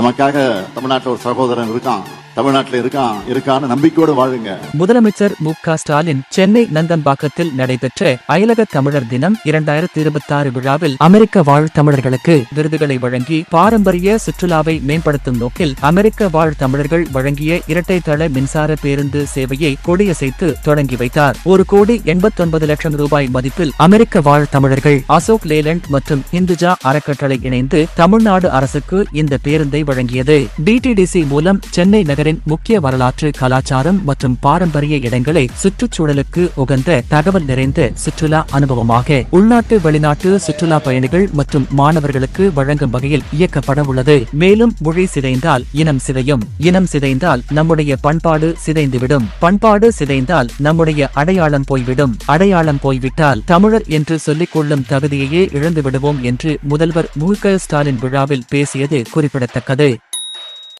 நமக்காக தமிழ்நாட்டில் ஒரு சகோதரன் இருக்கான். தமிழ்நாட்டில் இருக்கான் இருக்கான்னு நம்பிக்கையோடு வாழுங்க. முதலமைச்சர் மு க ஸ்டாலின் சென்னை நந்தம்பாக்கத்தில் நடைபெற்ற அயலக தமிழர் தினம் இரண்டாயிரத்தி இருபத்தி ஆறு விழாவில் அமெரிக்க வாழ் தமிழர்களுக்கு விருதுகளை வழங்கி பாரம்பரிய சுற்றுலாவை மேம்படுத்தும் நோக்கில் அமெரிக்க வாழ் தமிழர்கள் வழங்கிய இரட்டை தள மின்சார பேருந்து சேவையை கொடியசைத்து தொடங்கி வைத்தார். ஒரு கோடி எண்பத்தொன்பது லட்சம் ரூபாய் மதிப்பில் அமெரிக்க வாழ் தமிழர்கள் அசோக் லேலண்ட் மற்றும் இந்துஜா அறக்கட்டளை இணைந்து தமிழ்நாடு அரசுக்கு இந்த பேருந்தை வழங்கியது. டிடிடிசி மூலம் சென்னை நகரின் முக்கிய வரலாற்று கலாச்சாரம் மற்றும் பாரம்பரிய இடங்களை சுற்றுச்சூழலுக்கு உகந்த தகவல் நிறைந்த சுற்றுலா அனுபவமாக உள்நாட்டு வெளிநாட்டு சுற்றுலா பயணிகள் மற்றும் மாணவர்களுக்கு வழங்கும் வகையில் இயக்கப்பட உள்ளது. மேலும் மொழி சிதைந்தால் இனம் சிதையும். இனம் சிதைந்தால் நம்முடைய பண்பாடு சிதைந்துவிடும். பண்பாடு சிதைந்தால் நம்முடைய அடையாளம் போய்விடும். அடையாளம் போய்விட்டால் தமிழர் என்று சொல்லிக் கொள்ளும் தகுதியையே இழந்து விடுவோம் என்று முதல்வர் மு க ஸ்டாலின் விழாவில் பேசியது குறிப்பிடத்தக்கது.